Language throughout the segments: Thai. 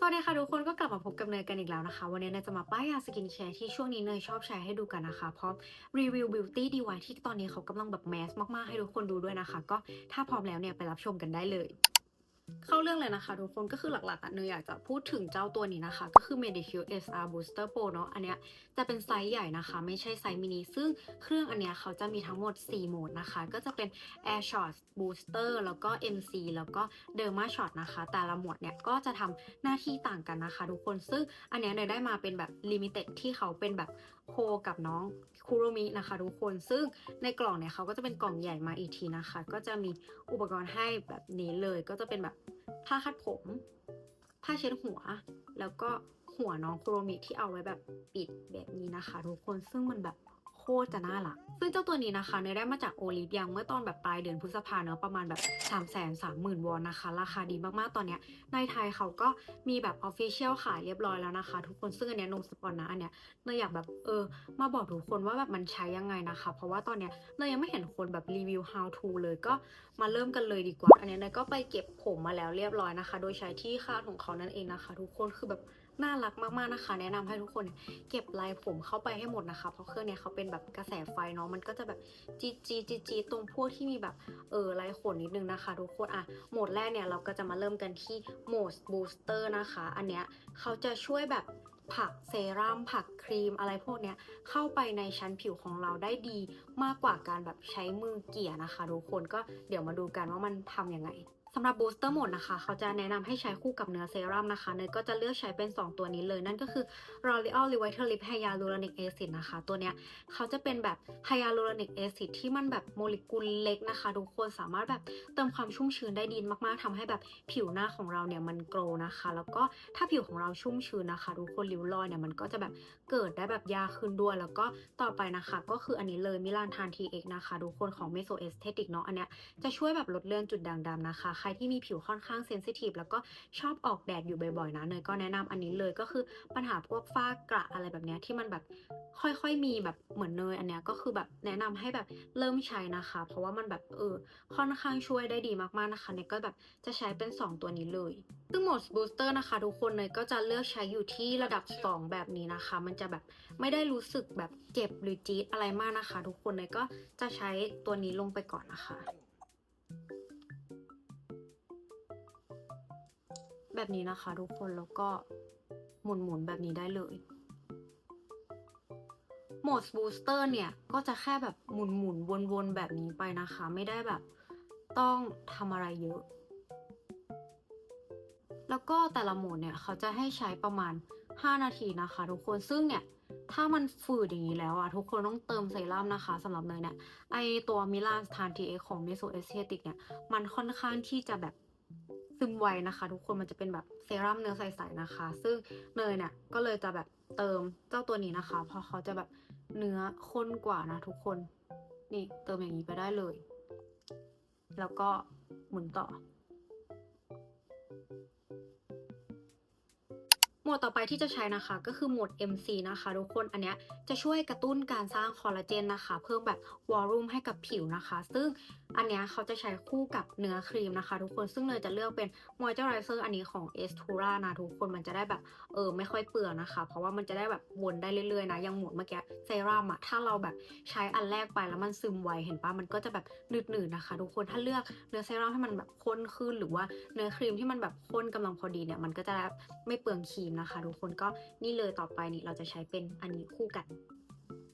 สวัสดีค่ะทุกคนก็กลับมาพบกับเนยกันอีกแล้วนะคะ วันนี้เนยจะมาป้ายยาสกินแคร์ที่ช่วงนี้เนยชอบใช้ให้ดูกันนะคะ เพราะรีวิวบิวตี้ดีไวที่ตอนนี้เขากำลังแบบแมสมากๆให้ทุกคนดูด้วยนะคะ ก็ถ้าพร้อมแล้วเนี่ยไปรับชมกันได้เลย เข้าเรื่องเลยนะคะทุกคนก็คือหลักๆอะเนยอยากจะพูดถึงเจ้าตัวนี้นะคะ ก็คือ Medicure SR Booster Pro เนาะอันเนี้ยจะเป็นไซส์ใหญ่นะคะ ไม่ใช่ไซส์มินิซึ่งเครื่องอันเนี้ยเขาจะมีทั้งหมด 4 โหมดนะคะ ก็จะเป็น Air Shot Booster แล้วก็ MC แล้วก็ Derma Shot นะคะ แต่ละโหมดเนี่ยก็จะทำหน้าที่ต่างกันนะคะ ทุกคนซึ่งอันเนี้ยเนยได้มาเป็นแบบ Limited ที่เขาเป็นแบบโคกับน้อง คุโรมินะคะทุกคน ซึ่งในกล่องเนี่ยเขาก็จะเป็นกล่องใหญ่มาอีกทีนะคะ ก็จะมีอุปกรณ์ให้แบบนี้เลย ก็จะเป็นแบบผ้าคัดผม ผ้าเช็ดหัว แล้วก็หัวน้องคุโรมิที่เอาไว้แบบปิดแบบนี้นะคะ ทุกคน ซึ่งมันแบบ ตรจะน่ารัก ซึ่งเจ้าตัวนี้นะคะเนยได้มาจากโอลิฟยังเมื่อตอนแบบปลายเดือนพฤษภาเนอะประมาณแบบ3 3 0 0 0 0วอนนะคะ ราคาดีมากๆตอนเนี้ยในไทยเขาก็มีแบบออฟฟิเชียลขายเรียบร้อยแล้วนะคะ ทุกคนซึ่งอันเนี้ยนงสปอนนะอันเนี้ยเนยอยากแบบเออมาบอกทุกคนว่าแบบมันใช้ยังไงนะคะ เพราะว่าตอนเนี้ยเนยยังไม่เห็นคนแบบรีวิว how to เลยก็มาเริ่มกันเลยดีกว่า อันเนี้ยเนยก็ไปเก็บผมมาแล้วเรียบร้อยนะคะ โดยใช้ที่คาดของเขานั่นเองนะคะ ทุกคนคือแบบ น่ารักมากๆนะคะ แนะนำให้ทุกคนเก็บลายผมเข้าไปให้หมดนะคะ เพราะเครื่องเนี้ยเขาเป็นแบบกระแสไฟเนาะมันก็จะแบบจีจีจีจีตรงพวกที่มีแบบเออลายขนนิดนึงนะคะ ทุกคนอะโหมดแรกเนี่ยเราก็จะมาเริ่มกันที่โหมดบูสเตอร์นะคะ อันเนี้ยเขาจะช่วยแบบผักเซรั่มผักครีมอะไรพวกเนี้ยเข้าไปในชั้นผิวของเราได้ดีมากกว่าการแบบใช้มือเกี่ยนะคะ ทุกคนก็เดี๋ยวมาดูกันว่ามันทำยังไงำหรับบูสเตอร์หมดนะคะ เขาจะแนะนำให้ใช้คู่กับเนื้อเซรั่มนะคะเนยก็จะเลือกใช้เป็น 2 ตัวนี้เลย นั่นก็คือ L'Oreal Revitalift Hyaluronic Acid นะคะ ตัวเนี้ยเขาจะเป็นแบบ Hyaluronic Acid ที่มันแบบโมเลกุลเล็กนะคะ ทุกคนสามารถแบบเติมความชุ่มชื้นได้ดีมากๆทำให้แบบผิวหน้าของเราเนี่ยมันโกลว์นะคะ แล้วก็ถ้าผิวของเราชุ่มชื้นนะคะ ทุกคนริ้วรอยเนี่ยมันก็จะแบบเกิดได้แบบยาขึ้นด้วย แล้วก็ต่อไปนะคะ ก็คืออันนี้เลยมิลานทานทีเอกนะคะทุกคนของ Meso Aesthetic เนาะอันเนี้ยจะช่วยแบบลดเลือนจุดด่างดำนะคะใครที่มีผิวค่อนข้างเซนซิทีฟแล้วก็ชอบออกแดดอยู่บ่อยๆนะเนยก็แนะนำอันนี้เลยก็คือปัญหาพวกฝ้ากระอะไรแบบเนี้ยที่มันแบบค่อยๆมีแบบเหมือนเนยอันเนี้ยก็คือแบบแนะนำให้แบบเริ่มใช้นะคะ เพราะว่ามันแบบเออค่อนข้างช่วยได้ดีมากๆนะคะเนยก็แบบจะใช้เป็น 2 ตัวนี้เลย ซึ่งโหมดบูสเตอร์นะคะ ทุกคนเนยก็จะเลือกใช้อยู่ที่ระดับ 2 แบบนี้นะคะ มันจะแบบไม่ได้รู้สึกแบบเจ็บหรือจี๊ดอะไรมากนะคะ ทุกคนเนยก็จะใช้ตัวนี้ลงไปก่อนนะคะ แบบนี้นะคะ ทุกคนแล้วก็หมุนๆแบบนี้ได้เลยโหมดบูสเตอร์เนี่ยก็จะแค่แบบหมุนๆวนๆแบบนี้ไปนะคะ ไม่ได้แบบต้องทำอะไรเยอะ แล้วก็แต่ละโหมดเนี่ยเขาจะให้ใช้ประมาณ 5 นาทีนะคะ ทุกคนซึ่งเนี่ยถ้ามันฝืดอย่างนี้แล้วอะทุกคนต้องเติมเซรั่มนะคะสำหรับเนยเนี่ยไอตัวมิลานสทานทีเอของ Meso Aesthetic เนี่ย มันค่อนข้างที่จะแบบ ซึมไวนะคะ ทุกคนมันจะเป็นแบบเซรั่มเนื้อใสๆนะคะ ซึ่งเนยเนี่ยก็เลยจะแบบเติมเจ้าตัวนี้นะคะ เพราะเขาจะแบบเนื้อข้นกว่านะทุกคนนี่เติมอย่างนี้ไปได้เลย แล้วก็หมุนต่อโหมดต่อไปที่จะใช้นะคะ ก็คือโหมด MC นะคะทุกคนอันเนี้ยจะช่วยกระตุ้นการสร้างคอลลาเจนนะคะ เพิ่มแบบวอลลุ่มให้กับผิวนะคะ ซึ่งอันนี้เขาจะใช้คู่กับเนื้อครีมนะคะ ทุกคนซึ่งเนยจะเลือกเป็นมอยเจอไรเซอร์อันนี้ของ e s t u r a นะทุกคนมันจะได้แบบเออไม่ค่อยเปลืองนะคะ เพราะว่ามันจะได้แบบวนได้เรื่อยๆนะยังหมดเมื่อกี้เซรั่มอะถ้าเราแบบใช้อันแรกไปแล้วมันซึมไวเห็นปะมันก็จะแบบหนืดๆนะคะ ทุกคนถ้าเลือกเนื้อเซรั่มให้มันแบบข้นขึ้นหรือว่าเนื้อครีมที่มันแบบข้นกำลังพอดีเนี่ยมันก็จะไม่เปลืองครีมนะคะ ทุกคนก็นี่เลยต่อไปนี่เราจะใช้เป็นอันนี้คู่กัน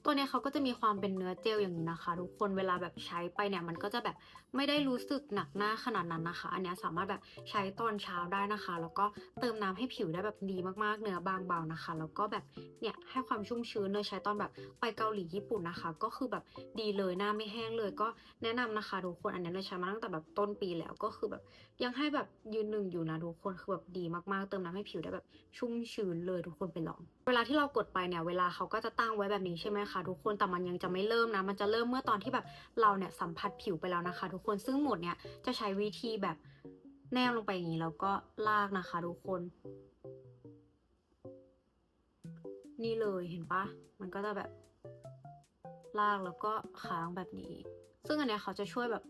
ตัวเนี้ยเขาก็จะมีความเป็นเนื้อเจลอย่างนี้นะคะ ทุกคนเวลาแบบใช้ไปเนี่ยมันก็จะแบบไม่ได้รู้สึกหนักหน้าขนาดนั้นนะคะ อันเนี้ยสามารถแบบใช้ตอนเช้าได้นะคะ แล้วก็เติมน้ำให้ผิวได้แบบดีมากๆเนื้อบางเบานะคะ แล้วก็แบบเนี่ยให้ความชุ่มชื้นเลยใช้ตอนแบบไปเกาหลีญี่ปุ่นนะคะ ก็คือแบบดีเลยหน้าไม่แห้งเลย ก็แนะนำนะคะทุกคนอันเนี้ยเลยใช้มาตั้งแต่แบบต้นปีแล้วก็คือแบบยังให้แบบยืนหนึ่งอยู่นะทุกคนคือแบบดีมากๆ เติมน้ำให้ผิวได้แบบชุ่มชื้นเลยทุกคนไปลอง เวลาที่เรากดไปเนี่ยเวลาเขาก็จะตั้งไว้แบบนี้ใช่ไหมคะทุกคนแต่มันยังจะไม่เริ่มนะ มันจะเริ่มเมื่อตอนที่แบบเราเนี่ยสัมผัสผิวไปแล้วนะคะ ทุกคนซึ่งหมดเนี่ยจะใช้วิธีแบบแนบลงไปอย่างนี้แล้วก็ลากนะคะทุกคน นี่เลยเห็นปะมันก็จะแบบลากแล้วก็ค้างแบบนี้ ซึ่งอันเนี้ยเขาจะช่วยแบบ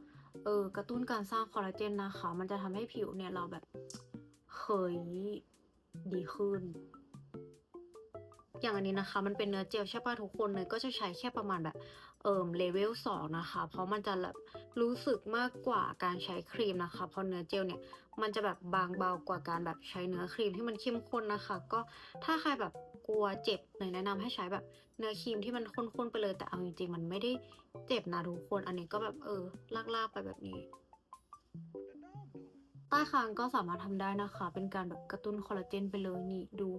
เออกระตุ้นการสร้างคอลลาเจนนะคะ มันจะทำให้ผิวเนี่ยเราแบบเฮ้ยดีขึ้น อย่างอันนี้นะคะ มันเป็นเนื้อเจลใช่ป่ะทุกคนเนยก็จะใช้แค่ประมาณแบบเอ่อเลเวลสองนะคะ เพราะมันจะแบบรู้สึกมากกว่าการใช้ครีมนะคะ เพราะเนื้อเจลเนี่ยมันจะแบบบางเบากว่าการแบบใช้เนื้อครีมที่มันเข้มข้นนะคะ ก็ถ้าใครแบบกลัวเจ็บเนยแนะนำให้ใช้แบบเนื้อครีมที่มันข้นๆไปเลยแต่เอาจริงๆมันไม่ได้เจ็บนะทุกคนอันนี้ก็แบบเออลากๆไปแบบนี้ใต้คางก็สามารถทำได้นะคะ เป็นการแบบกระตุ้นคอลลาเจนไปเลยนี่ดู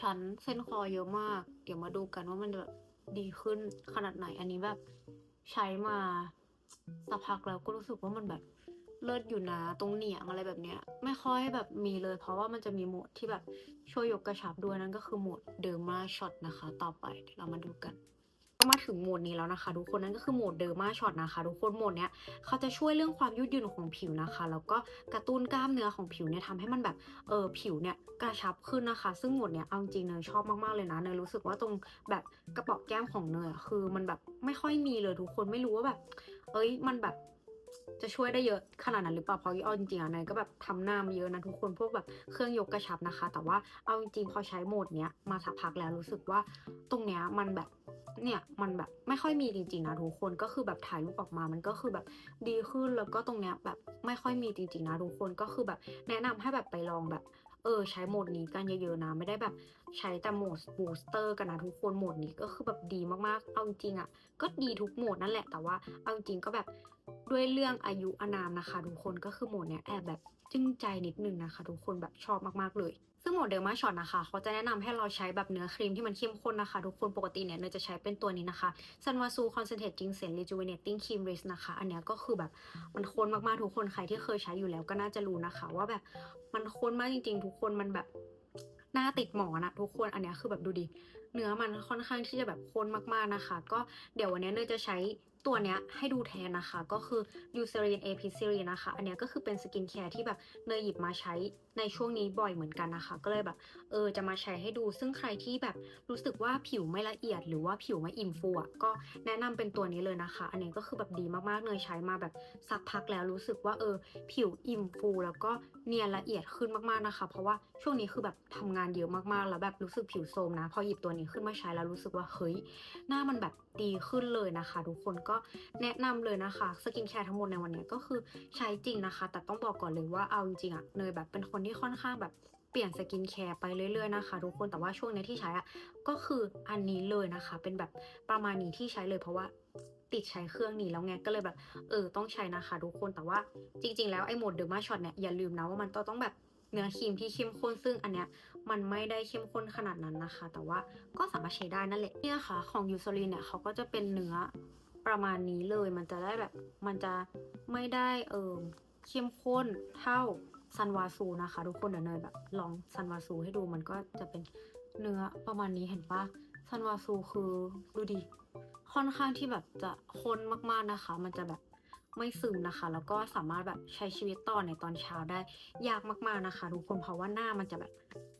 ชั้นเส้นคอเยอะมาก เดี๋ยวมาดูกันว่ามันจะแบบดีขึ้นขนาดไหน อันนี้แบบใช้มาสักพักแล้วก็รู้สึกว่ามันแบบเลิศอยู่นะตรงเหนียงอะไรแบบเนี้ย ไม่ค่อยแบบมีเลย เพราะว่ามันจะมีโหมดที่แบบช่วยยกกระชับด้วยนั่นก็คือโหมดเดิมมาช็อตนะคะ ต่อไปเดี๋ยวเรามาดูกัน มาถึงโหมดนี้แล้วนะคะ ทุกคนนั่นก็คือโหมดเดอร์มาช็อตนะคะ ทุกคนโหมดเนี้ยเขาจะช่วยเรื่องความยืดหยุ่นของผิวนะคะ แล้วก็กระตุ้นกล้ามเนื้อของผิวเนี่ยทำให้มันแบบเออผิวเนี่ยกระชับขึ้นนะคะ ซึ่งโหมดเนี้ยเอาจริงเนยชอบมากๆเลยนะเนยรู้สึกว่าตรงแบบกระเป๋าแก้มของเนยคือมันแบบไม่ค่อยมีเลยทุกคนไม่รู้ว่าแบบ เอ้ยมันแบบ จะช่วยได้เยอะขนาดนั้นหรือเปล่าเพราะเอาจริงๆอะเนยก็แบบทำหน้ามาเยอะนะทุกคนพวกแบบเครื่องยกกระชับนะคะ แต่ว่าเอาจริงๆพอใช้โหมดเนี้ยมาสักพักแล้วรู้สึกว่าตรงเนี้ยมันแบบเนี่ยมันแบบไม่ค่อยมีจริงๆนะทุกคนก็คือแบบถ่ายรูปออกมามันก็คือแบบดีขึ้นแล้วก็ตรงเนี้ยแบบไม่ค่อยมีจริงๆนะทุกคนก็คือแบบแนะนำให้แบบไปลองแบบ เออ ใช้โหมดนี้กันเยอะๆนะ ไม่ได้แบบใช้แต่โหมดบูสเตอร์กันนะทุกคนโหมดนี้ก็คือแบบดีมากๆ เอาจริงๆอะ ก็ดีทุกโหมดนั่นแหละ แต่ว่าเอาจริงก็แบบด้วยเรื่องอายุอานามนะคะ ทุกคนก็คือโหมดเนี้ยแอบแบบจึ้งใจนิดนึงนะคะ ทุกคนแบบชอบมากๆเลย ซึ่งหมดเดอร์มาช็อตนะคะเขาจะแนะนำให้เราใช้แบบเนื้อครีมที่มันเข้มข้นนะคะทุกคนปกติเนี่ยเนยจะใช้เป็นตัวนี้นะคะซันวาซูคอนเซนเทรตจิงเซนรีจูเวเนตติ้งครีมเรสนะคะ อันเนี้ยก็คือแบบมันข้นมากๆทุกคนใครที่เคยใช้อยู่แล้วก็น่าจะรู้นะคะ ว่าแบบมันข้นมากจริง ๆ ทุกคนมันแบบหน้าติดหมอนะทุกคนอันเนี้ยคือแบบดูดิเนื้อมันค่อนข้างที่จะแบบข้นมากๆนะคะ ก็เดี๋ยววันนี้เนยจะใช้ ตัวเนี้ยให้ดูแทนนะคะ ก็คือ Eucerin a p i c e r i นะคะ อันเนี้ยก็คือเป็นสกินแคร์ที่แบบเนยหยิบมาใช้ในช่วงนี้บ่อยเหมือนกันนะคะ ก็เลยแบบเออจะมาใช้ให้ดู ซึ่งใครที่แบบรู้สึกว่าผิวไม่ละเอียด หรือว่าผิวไม่อิ่มฟูอะก็แนะนำเป็นตัวนี้เลยนะคะ อันนี้ก็คือแบบดีมากๆเนยใช้มาแบบสักพักแล้วรู้สึกว่าเออผิวอิ่มฟู แล้วก็เนียนละเอียดขึ้นมากๆนะคะ เพราะว่า ช่วงนี้คือแบบทำงานเยอะมากๆ แล้วแบบรู้สึกผิวโทรมนะ พอหยิบตัวนี้ขึ้นมาใช้แล้วรู้สึกว่าเฮ้ยหน้ามันแบบดีขึ้นเลยนะคะ ทุกคนก็แนะนำเลยนะคะสกินแคร์ทั้งหมดในวันนี้ก็คือใช้จริงนะคะ แต่ต้องบอกก่อนเลยว่าเอาจริงๆอะเนยแบบเป็นคนที่ค่อนข้างแบบเปลี่ยนสกินแคร์ไปเรื่อยๆนะคะทุกคนแต่ว่าช่วงนี้ที่ใช้อะก็คืออันนี้เลยนะคะ เป็นแบบประมาณนี้ที่ใช้เลยเพราะว่าติดใช้เครื่องนี้แล้วไงก็เลยแบบเออต้องใช้นะคะ ทุกคนแต่ว่าจริง ๆ แล้วไอ้โหมดเดอร์มาช็อตเนี่ยอย่าลืมนะว่ามันต้องแบบ เนื้อครีมที่เข้มข้นซึ่งอันเนี้ยมันไม่ได้เข้มข้นขนาดนั้นนะคะ แต่ว่าก็สามารถใช้ได้นั่นแหละเนี่ยค่ะ ของยูโซลินเนี่ยเขาก็จะเป็นเนื้อประมาณนี้เลย มันจะได้แบบมันจะไม่ได้เอิมเข้มข้นเท่าซันวาซูนะคะ ทุกคนเดี๋ยวเนยแบบ ลองซันวาซูให้ดูมันก็จะเป็นเนื้อประมาณนี้เห็นปะซันวาซูคือดูดิค่อนข้างที่แบบจะข้นมากๆนะคะ มันจะแบบ ไม่ซึมนะคะ แล้วก็สามารถแบบใช้ชีวิตต่อในตอนเช้าได้ยากมากๆนะคะ ทุกคนเพราะว่าหน้ามันจะแบบ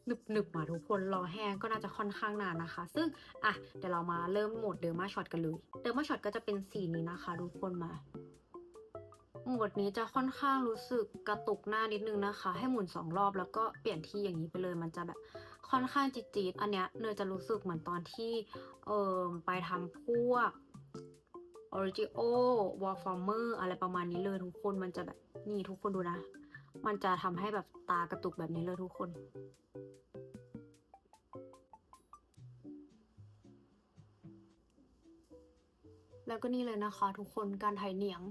หนึบหนึบๆมาทุกคนรอแห้งก็น่าจะค่อนข้างนานนะคะ ซึ่งอะเดี๋ยวเรามาเริ่มโหมดเดอร์มาช็อตกันเลยเดอร์มาช็อตก็จะเป็นสีนี้นะคะทุกคนมาโหมดนี้จะค่อนข้างรู้สึกกระตุกหน้านิดนึงนะคะ ให้หมุนสองรอบแล้วก็เปลี่ยนที่อย่างนี้ไปเลย มันจะแบบค่อนข้างจี๊ดๆอันเนี้ยเนยจะรู้สึกเหมือนตอนที่เออไปทำพวก ออริจิโอวอลฟอร์เมอร์อะไรประมาณนี้เลยทุกคนมันจะแบบนี่ทุกคนดูนะ มันจะทำให้แบบตากระตุกแบบนี้เลยทุกคนแล้วก็นี่เลยนะคะ ทุกคนการถ่ายเหนียง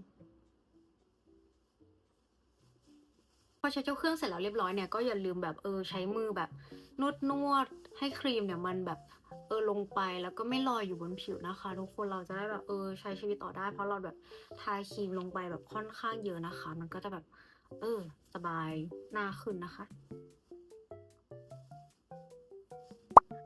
อใช้เจ้าเครื่องเสร็จแล้วเรียบร้อยเนี่ยก็อย่าลืมแบบเออใช้มือแบบนวดนวดให้ครีมเนี่ยมันแบบเออลงไปแล้วก็ไม่ลอยอยู่บนผิวนะคะ ทุกคนเราจะได้แบบเออใช้ชีวิตต่อได้ เพราะเราแบบทาครีมลงไปแบบค่อนข้างเยอะนะคะ มันก็จะแบบเออสบายหน้าขึ้นนะคะ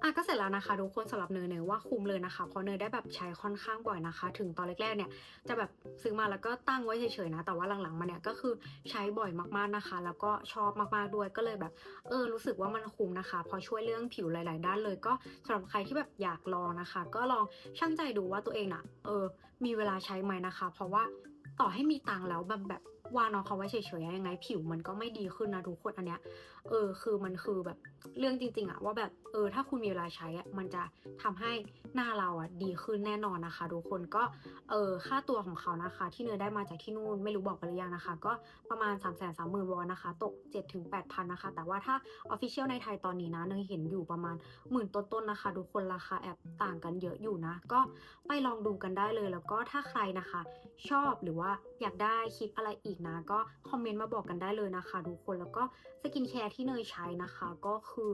อะก็เสร็จแล้วนะคะทุกคนสำหรับเนยเนยว่าคุ้มเลยนะคะเพราะเนยได้แบบใช้ค่อนข้างบ่อยนะคะ ถึงตอนแรกๆเนี่ยจะแบบซื้อมาแล้วก็ตั้งไว้เฉยๆนะแต่ว่าหลังๆมาเนี่ยก็คือใช้บ่อยมากๆนะคะ แล้วก็ชอบมากๆด้วยก็เลยแบบเออรู้สึกว่ามันคุ้มนะคะเพอช่วยเรื่องผิวหลาย ๆ ด้านเลย ก็สำหรับใครที่แบบอยากลองนะคะ ก็ลองชั่งใจดูว่าตัวเองน่ะเออมีเวลาใช้ไหมนะคะ เพราะว่าต่อให้มีตังค์แล้วแบบแบบ วางน้องเขาไว้เฉยๆยังไง ผิวมันก็ไม่ดีขึ้นนะทุกคนอันเนี้ยเออคือมันคือแบบเรื่องจริง ๆอะว่าแบบเออถ้าคุณมีเวลาใช้อะมันจะทำให้หน้าเราอะดีขึ้นแน่นอนนะคะทุกคนก็เออค่าตัวของเขานะคะ ที่เนยได้มาจากที่นู่นไม่รู้บอกไปหรือยังนะคะ ก็ประมาณ 3 3 0 0 0 0วอนนะคะ ตก7ถึง8,000นะคะ แต่ว่าถ้า Official ในไทยตอนนี้นะเนยเห็นอยู่ประมาณหมื่นต้นๆนะคะทุกคนราคาแอบต่างกันเยอะอยู่นะ ก็ไปลองดูกันได้เลยแล้วก็ถ้าใครนะคะ ชอบหรือว่าอยากได้คลิปอะไรอีกนะ ก็คอมเมนต์มาบอกกันได้เลยนะคะทุกคนแล้วก็สกินแคร์ที่เนยใช้นะคะ ก็คือ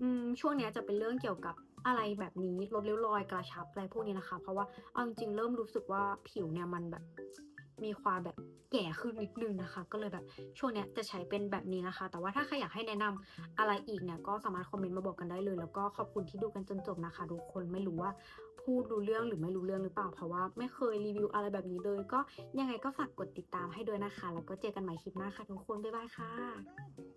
อช่วงนี้จะเป็นเรื่องเกี่ยวกับอะไรแบบนี้ลดเริ้วรอยกระชับอะไรพวกนี้นะคะ เพราะว่าเอาจริงๆเริ่มรู้สึกว่าผิวเนี่ยมันแบบ มีความแบบแก่ขึ้นนิดนึงนะคะ ก็เลยแบบช่วงเนี้ยจะใช้เป็นแบบนี้นะคะ แต่ว่าถ้าใครอยากให้แนะนำอะไรอีกเนี่ยก็สามารถคอมเมนต์มาบอกกันได้เลย แล้วก็ขอบคุณที่ดูกันจนจบนะคะทุกคนไม่รู้ว่าพูดรู้เรื่องหรือไม่รู้เรื่องหรือเปล่า เพราะว่าไม่เคยรีวิวอะไรแบบนี้เลย ก็ยังไงก็ฝากกดติดตามให้ด้วยนะคะ แล้วก็เจอกันใหม่คลิปหน้าค่ะทุกคนบ๊ายบายค่ะ